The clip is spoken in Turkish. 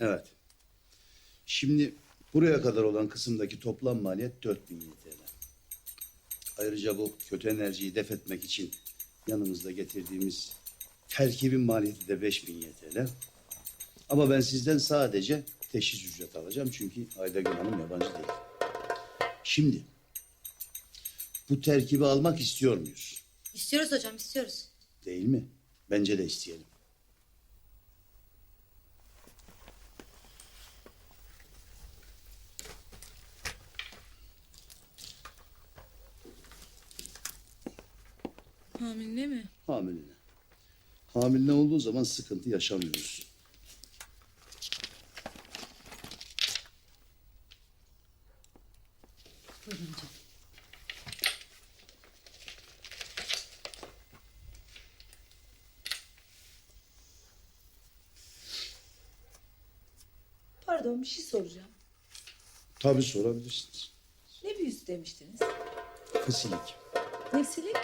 Evet. Şimdi buraya kadar olan kısımdaki toplam maliyet 4000 TL. Ayrıca bu kötü enerjiyi def etmek için yanımızda getirdiğimiz terkibin maliyeti de 5000 TL. Ama ben sizden sadece teşhis ücret alacağım çünkü Aydagül Hanım yabancı değil. Şimdi bu terkibi almak istiyor muyuz? İstiyoruz hocam istiyoruz. Değil mi? Bence de isteyelim. Hamile mi? Hamiline. Hamile olduğu zaman sıkıntı yaşamıyoruz. Buyurun. Pardon bir şey soracağım. Tabii sorabilirsiniz. Ne büyüsü demiştiniz? Fisilik. Nesilik?